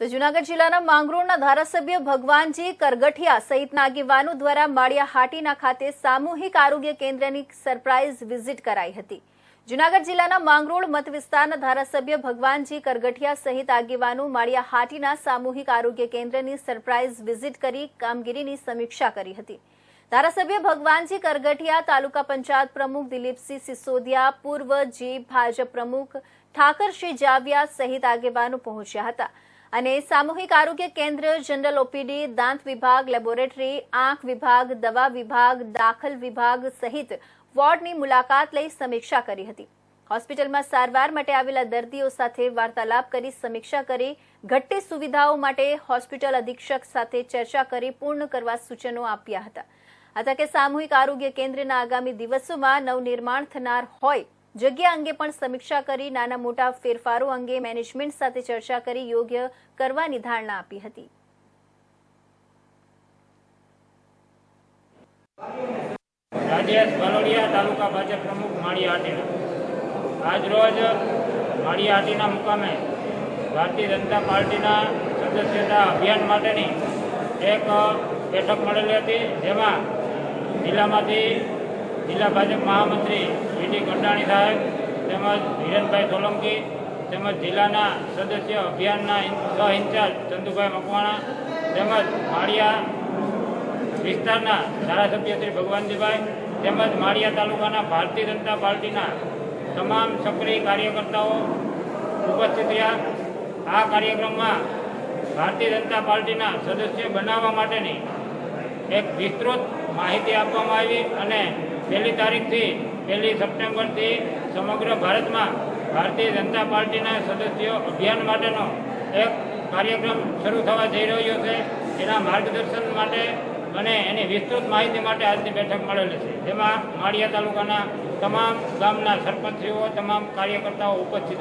તો જુનાગઢ જિલ્લાના માંગરોળના ધારાસભ્ય ભગવાનજી કરગઠિયા સહિતના આગેવાનો દ્વારા માળિયા હાટીના ખાતે સામૂહિક આરોગ્ય કેન્દ્રની સરપ્રાઇઝ વિઝિટ કરાઈ હતી. જુનાગઢ જિલ્લાના માંગરોળ મત વિસ્તારના ધારાસભ્ય ભગવાનજી કરગઠિયા સહિત આગેવાનો માળિયા હાટીના સામૂહિક આરોગ્ય કેન્દ્રની સરપ્રાઇઝ વિઝિટ કરી કામગીરીની સમીક્ષા કરી હતી. ધારાસભ્ય ભગવાનજી કરગઠિયા તાલુકા પંચાયત પ્રમુખ દિલીપસિંહ સિસોદિયા, પૂર્વ જી ભાજપ પ્રમુખ ઠાકરસિંહ જાવિયા સહિત આગેવાનો પહોંચ્યા હતા. અને સામૂહિક આરોગ્ય કેન્દ્ર જનરલ ઓપીડી, દાંત વિભાગ, લેબોરેટરી, આંખ વિભાગ, દવા વિભાગ, દાખલ વિભાગ સહિત વોર્ડની મુલાકાત લઈ સમીક્ષા કરી હતી. હોસ્પિટલમાં સારવાર માટે આવેલા દર્દીઓ સાથે વાર્તાલાપ કરી સમીક્ષા કરી ઘટતી સુવિધાઓ માટે હોસ્પિટલ અધિક્ષક સાથે ચર્ચા કરી, પૂર્ણ કરવા સૂચનો આપ્યા હતા. આ તકે સામૂહિક આરોગ્ય કેન્દ્રના આગામી દિવસોમાં નવનિર્માણ થનાર હોય જગ્યા અંગે પણ સમીક્ષા કરી નાના મોટા ફેરફારો અંગે મેનેજમેન્ટ સાથે ચર્ચા કરી યોગ્ય કરવાની ધારણા આપી હતી. રાજેશ તાલુકા ભાજપ પ્રમુખ માળિયા હાટીના. આજરોજ માળિયા હાટીના મુકામે ભારતીય જનતા પાર્ટીના સદસ્યતા અભિયાન માટેની એક બેઠક મળેલી હતી, જેમાં જિલ્લામાંથી જિલ્લા ભાજપ મહામંત્રી વીટી કંડાણી સાહેબ, તેમજ હિરણભાઈ સોલંકી, તેમજ જિલ્લાના સદસ્ય અભિયાનના સહ ઇન્ચાર્જ ચંદુભાઈ મકવાણા, તેમજ માળિયા વિસ્તારના ધારાસભ્ય શ્રી ભગવાનજીભાઈ, તેમજ માળિયા તાલુકાના ભારતીય જનતા પાર્ટીના તમામ સક્રિય કાર્યકર્તાઓ ઉપસ્થિત રહ્યા. આ કાર્યક્રમમાં ભારતીય જનતા પાર્ટીના સદસ્ય બનાવવા માટેની એક વિસ્તૃત માહિતી આપવામાં આવી અને પહેલી તારીખથી પહેલી સપ્ટેમ્બરથી સમગ્ર ભારતમાં ભારતીય જનતા પાર્ટીના સદસ્યો અભિયાન માટેનો એક કાર્યક્રમ શરૂ થવા જઈ રહ્યો છે. એના માર્ગદર્શન માટે અને એની વિસ્તૃત માહિતી માટે આજની બેઠક મળેલી છે. જેમાં માળિયા તાલુકાના તમામ ગામના સરપંચીઓ, તમામ કાર્યકર્તાઓ ઉપસ્થિત